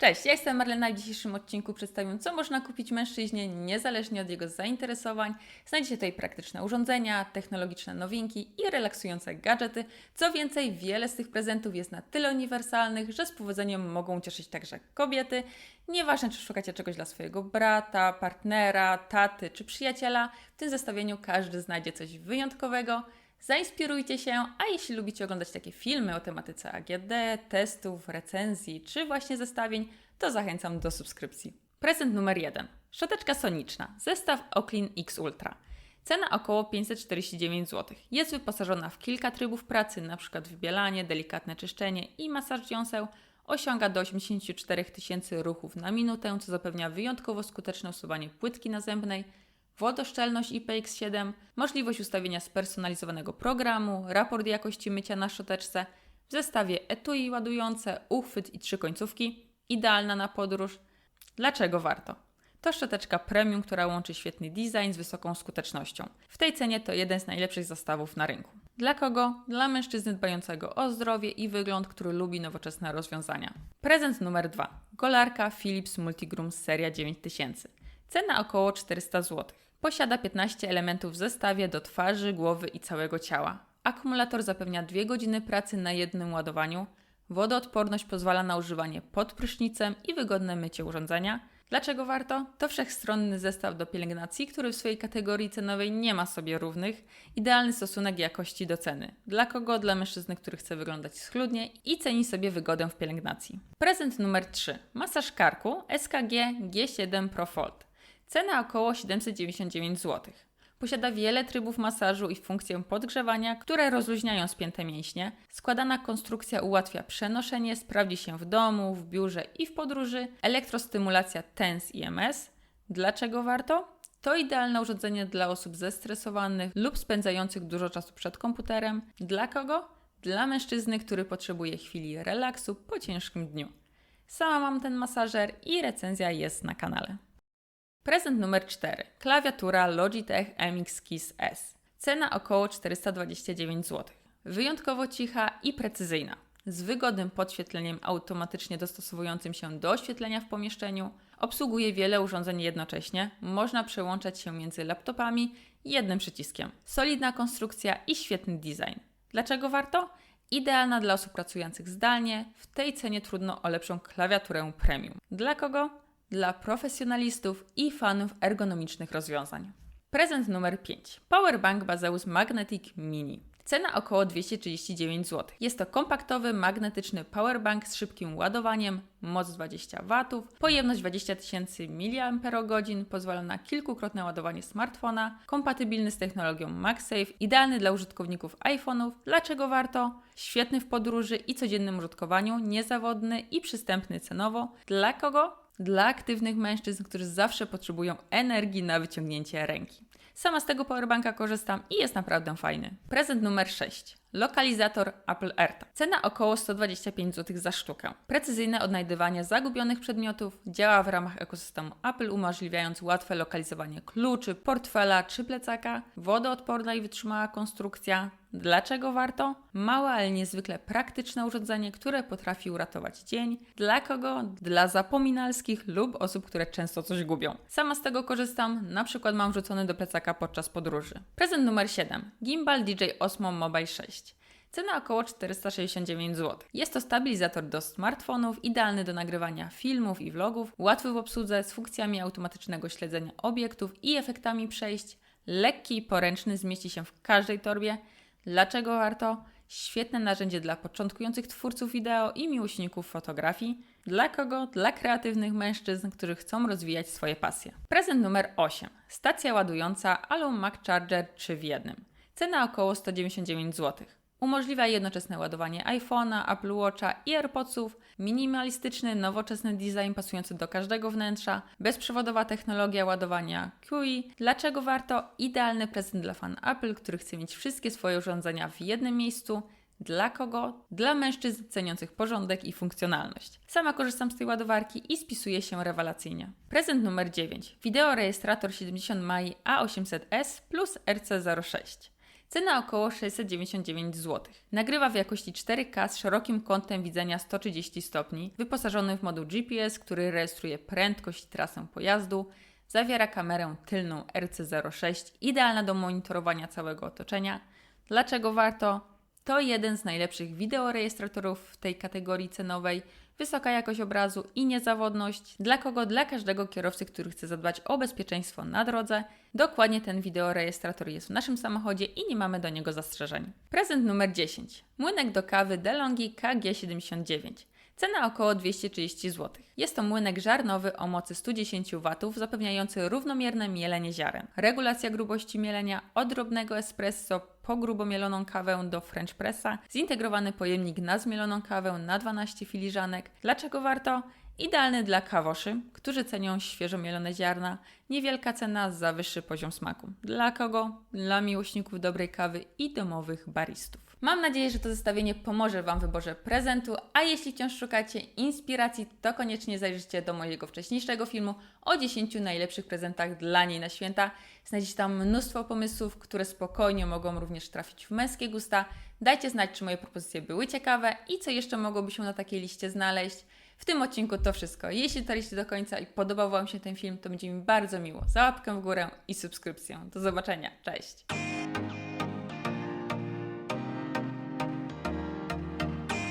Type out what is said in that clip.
Cześć, ja jestem Marlena i w dzisiejszym odcinku przedstawię, co można kupić mężczyźnie niezależnie od jego zainteresowań. Znajdziecie tutaj praktyczne urządzenia, technologiczne nowinki i relaksujące gadżety. Co więcej, wiele z tych prezentów jest na tyle uniwersalnych, że z powodzeniem mogą cieszyć także kobiety. Nieważne, czy szukacie czegoś dla swojego brata, partnera, taty czy przyjaciela, w tym zestawieniu każdy znajdzie coś wyjątkowego. Zainspirujcie się, a jeśli lubicie oglądać takie filmy o tematyce AGD, testów, recenzji czy właśnie zestawień, to zachęcam do subskrypcji. Prezent numer 1. Szczoteczka soniczna. Zestaw Oclean X Ultra. Cena około 549 zł. Jest wyposażona w kilka trybów pracy, np. wybielanie, delikatne czyszczenie i masaż dziąseł. Osiąga do 84 tysięcy ruchów na minutę, co zapewnia wyjątkowo skuteczne usuwanie płytki nazębnej, wodoszczelność IPX7, możliwość ustawienia spersonalizowanego programu, raport jakości mycia na szczoteczce, w zestawie etui ładujące, uchwyt i trzy końcówki, idealna na podróż. Dlaczego warto? To szczoteczka premium, która łączy świetny design z wysoką skutecznością. W tej cenie to jeden z najlepszych zestawów na rynku. Dla kogo? Dla mężczyzny dbającego o zdrowie i wygląd, który lubi nowoczesne rozwiązania. Prezent numer 2. Golarka Philips Multigroom seria 9000. Cena około 400 zł. Posiada 15 elementów w zestawie do twarzy, głowy i całego ciała. Akumulator zapewnia 2 godziny pracy na jednym ładowaniu. Wodoodporność pozwala na używanie pod prysznicem i wygodne mycie urządzenia. Dlaczego warto? To wszechstronny zestaw do pielęgnacji, który w swojej kategorii cenowej nie ma sobie równych. Idealny stosunek jakości do ceny. Dla kogo? Dla mężczyzny, który chce wyglądać schludnie i ceni sobie wygodę w pielęgnacji. Prezent numer 3. Masaż karku SKG G7 Pro Fold. Cena około 799 zł. Posiada wiele trybów masażu i funkcję podgrzewania, które rozluźniają spięte mięśnie. Składana konstrukcja ułatwia przenoszenie, sprawdzi się w domu, w biurze i w podróży. Elektrostymulacja TENS i MS. Dlaczego warto? To idealne urządzenie dla osób zestresowanych lub spędzających dużo czasu przed komputerem. Dla kogo? Dla mężczyzny, który potrzebuje chwili relaksu po ciężkim dniu. Sama mam ten masażer i recenzja jest na kanale. Prezent numer 4. Klawiatura Logitech MX Keys S. Cena około 429 zł. Wyjątkowo cicha i precyzyjna. Z wygodnym podświetleniem automatycznie dostosowującym się do oświetlenia w pomieszczeniu. Obsługuje wiele urządzeń jednocześnie. Można przełączać się między laptopami jednym przyciskiem. Solidna konstrukcja i świetny design. Dlaczego warto? Idealna dla osób pracujących zdalnie. W tej cenie trudno o lepszą klawiaturę premium. Dla kogo? Dla profesjonalistów i fanów ergonomicznych rozwiązań. Prezent numer 5. Powerbank Bazeus Magnetic Mini. Cena około 239 zł. Jest to kompaktowy, magnetyczny powerbank z szybkim ładowaniem, moc 20 W, pojemność 20 000 mAh, pozwala na kilkukrotne ładowanie smartfona, kompatybilny z technologią MagSafe, idealny dla użytkowników iPhone'ów. Dlaczego warto? Świetny w podróży i codziennym użytkowaniu, niezawodny i przystępny cenowo. Dla kogo? Dla aktywnych mężczyzn, którzy zawsze potrzebują energii na wyciągnięcie ręki. Sama z tego powerbanka korzystam i jest naprawdę fajny. Prezent numer 6. Lokalizator Apple AirTag. Cena około 125 zł za sztukę. Precyzyjne odnajdywanie zagubionych przedmiotów działa w ramach ekosystemu Apple, umożliwiając łatwe lokalizowanie kluczy, portfela czy plecaka. Wodoodporna i wytrzymała konstrukcja. Dlaczego warto? Małe, ale niezwykle praktyczne urządzenie, które potrafi uratować dzień. Dla kogo? Dla zapominalskich lub osób, które często coś gubią. Sama z tego korzystam, na przykład mam wrzucony do plecaka podczas podróży. Prezent numer 7. Gimbal DJ Osmo Mobile 6. Cena około 469 zł. Jest to stabilizator do smartfonów, idealny do nagrywania filmów i vlogów, łatwy w obsłudze z funkcjami automatycznego śledzenia obiektów i efektami przejść, lekki i poręczny, zmieści się w każdej torbie. Dlaczego warto? Świetne narzędzie dla początkujących twórców wideo i miłośników fotografii. Dla kogo? Dla kreatywnych mężczyzn, którzy chcą rozwijać swoje pasje. Prezent numer 8. Stacja ładująca Allo Mac Charger 3 w 1. Cena około 199 zł. Umożliwia jednoczesne ładowanie iPhone'a, Apple Watcha i AirPodsów, minimalistyczny, nowoczesny design pasujący do każdego wnętrza, bezprzewodowa technologia ładowania QI. Dlaczego warto? Idealny prezent dla fan Apple, który chce mieć wszystkie swoje urządzenia w jednym miejscu. Dla kogo? Dla mężczyzn ceniących porządek i funkcjonalność. Sama korzystam z tej ładowarki i spisuje się rewelacyjnie. Prezent numer 9. Wideorejestrator 70 Mai A800S plus RC06. Cena około 699 zł. Nagrywa w jakości 4K z szerokim kątem widzenia 130 stopni, wyposażony w moduł GPS, który rejestruje prędkość i trasę pojazdu. Zawiera kamerę tylną RC06, idealna do monitorowania całego otoczenia. Dlaczego warto? To jeden z najlepszych wideorejestratorów w tej kategorii cenowej. Wysoka jakość obrazu i niezawodność. Dla kogo? Dla każdego kierowcy, który chce zadbać o bezpieczeństwo na drodze. Dokładnie ten wideorejestrator jest w naszym samochodzie i nie mamy do niego zastrzeżeń. Prezent numer 10. Młynek do kawy DeLonghi KG79. Cena około 230 zł. Jest to młynek żarnowy o mocy 110 W, zapewniający równomierne mielenie ziaren. Regulacja grubości mielenia od drobnego espresso po grubo mieloną kawę do French Pressa, zintegrowany pojemnik na zmieloną kawę na 12 filiżanek. Dlaczego warto? Idealny dla kawoszy, którzy cenią świeżo mielone ziarna. Niewielka cena za wyższy poziom smaku. Dla kogo? Dla miłośników dobrej kawy i domowych baristów. Mam nadzieję, że to zestawienie pomoże Wam w wyborze prezentu, a jeśli wciąż szukacie inspiracji, to koniecznie zajrzyjcie do mojego wcześniejszego filmu o 10 najlepszych prezentach dla niej na święta. Znajdziecie tam mnóstwo pomysłów, które spokojnie mogą również trafić w męskie gusta. Dajcie znać, czy moje propozycje były ciekawe i co jeszcze mogłoby się na takiej liście znaleźć. W tym odcinku to wszystko. Jeśli dotarliście do końca i podobał Wam się ten film, to będzie mi bardzo miło za łapkę w górę i subskrypcję. Do zobaczenia. Cześć!